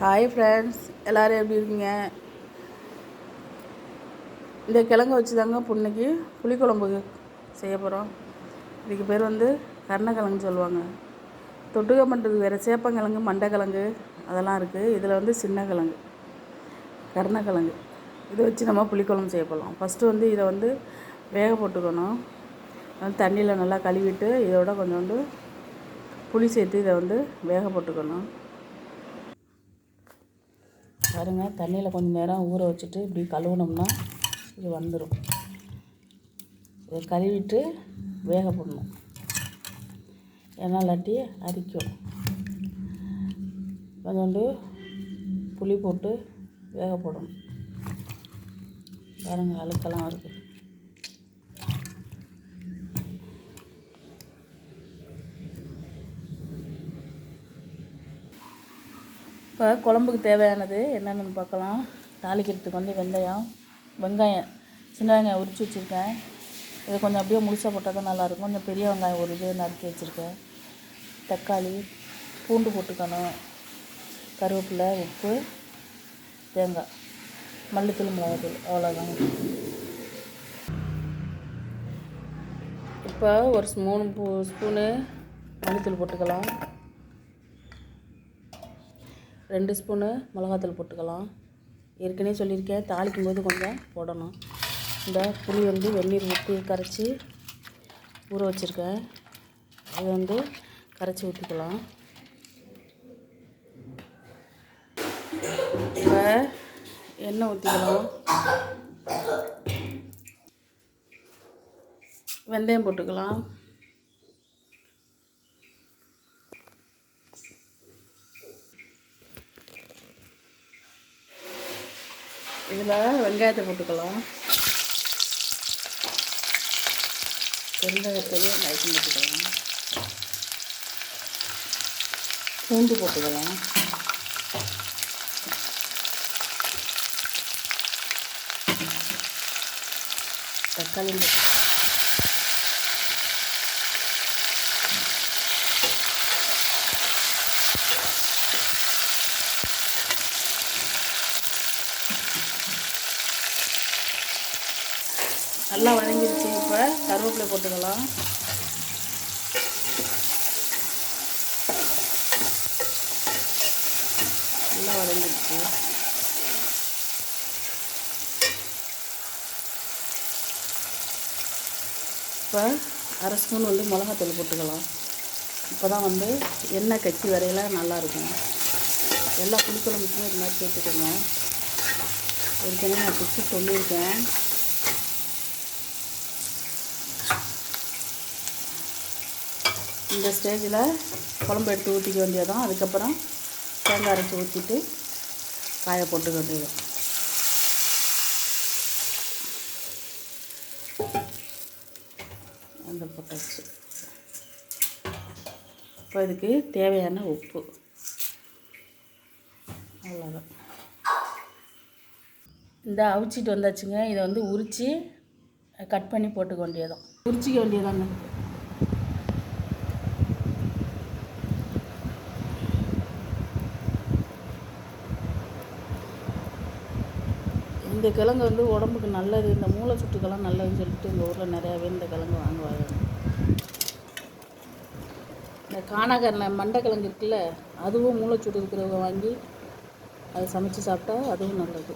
Hi friends எல்லோரும் எப்படி இருக்கீங்க? இந்த கிழங்கு வச்சு தாங்க புண்ணைக்கு புளிக்குழம்பு செய்ய போகிறோம் இதுக்கு பேர் வந்து கர்ணக்கிழங்கு சொல்லுவாங்க. தொட்டுக்க பண்ணுறதுக்கு வேறு சேப்பங்கிழங்கு மண்டைக்கிழங்கு அதெல்லாம் இருக்குது இதில் வந்து சின்ன கிழங்கு கர்ணக்கிழங்கு. இதை வச்சு நம்ம புளிக்குழம்பு செய்ய போகலாம் ஃபஸ்ட்டு வந்து இதை வந்து வேக போட்டுக்கணும். தண்ணியில் நல்லா கழுவிட்டு இதோட கொஞ்சோண்டு புளி சேர்த்து இதை வந்து வேக போட்டுக்கணும். பாருங்கள் தண்ணியில் கொஞ்சம் நேரம் ஊற வச்சுட்டு இப்படி கழுவுனோம்னா இது வந்துடும் இதை கழுவிட்டு வேக போடணும். ஏன்னா இல்லாட்டி அரிக்கும் கொஞ்சோண்டு புளி போட்டு வேக போடணும். பாருங்கள் அழுக்கெல்லாம் இருக்குது இப்போ குழம்புக்கு தேவையானது என்னென்னு பார்க்கலாம். தாளிக்கிறதுக்கு வந்து வெந்தயம் வெங்காயம் சின்ன வெங்காயம் உரித்து வச்சுருக்கேன். இதை கொஞ்சம் அப்படியே முழுசாக போட்டால் தான் நல்லாயிருக்கும். கொஞ்சம் பெரிய வெங்காயம் ஒரு இது நறுக்கி வச்சுருக்கேன். தக்காளி பூண்டு போட்டுக்கணும். கருவேப்பிலை உப்பு தேங்காய் மல்லித்தூள் மிளகாத்தூள் அவ்வளோதாங்க இப்போ ஒரு மூணு ஸ்பூனு மல்லித்தூள் போட்டுக்கலாம். ரெண்டு ஸ்பூனு மிளகாத்தூள் போட்டுக்கலாம். ஏற்கனவே சொல்லியிருக்கேன் தாளிக்கும் போது கொஞ்சம் போடணும். இந்த புளி வந்து வெந்நீர் ஊற்றி கரைச்சி ஊற வச்சுருக்கேன். அதை வந்து கரைச்சி ஊற்றிக்கலாம் இப்போ எண்ணெய் ஊற்றிக்கலாம் வெந்தயம் போட்டுக்கலாம். இதில் வெங்காயத்தை போட்டுக்கலாம். பெருங்காயத்தையும் நைட்டும் போட்டுக்கலாம். பூண்டு போட்டுக்கலாம். தக்காளி போட்டுக்கலாம். நல்லா வதங்கிருச்சு இப்போ. கருவேப்பிலை போட்டுக்கலாம். நல்லா வதங்கிருச்சு. இப்போ அரை ஸ்பூன் வந்து மிளகாத்தூள் போட்டுக்கலாம். இப்போ தான் வந்து எண்ணெய் கட்சி வரையில் நல்லாயிருக்கும் எல்லா புளிக்குழம்புக்குமே இது மாதிரி சேர்த்துக்கோங்க. ஏற்கனவே நான் குச்சி சொல்லியிருக்கேன். இந்த ஸ்டேஜில் குழம்பு எடுத்து ஊற்றிக்க வேண்டியதான் அதுக்கப்புறம் தேங்காய் அரைச்சி ஊற்றிட்டு காய போட்டுக்க வேண்டியது அந்த போட்டாச்சு. இப்போ இதுக்கு தேவையான உப்பு. அவ்வளோதான் இந்த அவிச்சிட்டு வந்தாச்சுங்க இதை வந்து உரித்து கட் பண்ணி போட்டுக்க வேண்டியதான் குறிச்சிக்க வேண்டியதாங்க இந்த கிழங்கு வந்து உடம்புக்கு நல்லது இந்த மூளை சுட்டுக்கெல்லாம் நல்லதுன்னு சொல்லிட்டு இந்த ஊரில் நிறையாவே இந்த கிழங்கு வாங்குவாங்க. இந்த காணாகரில் மண்டைக்கிழங்கு இருக்குல்ல அதுவும் மூளை சுட்டு இருக்கிறவங்க வாங்கி அதை சமைச்சு சாப்பிட்டா அதுவும் நல்லது.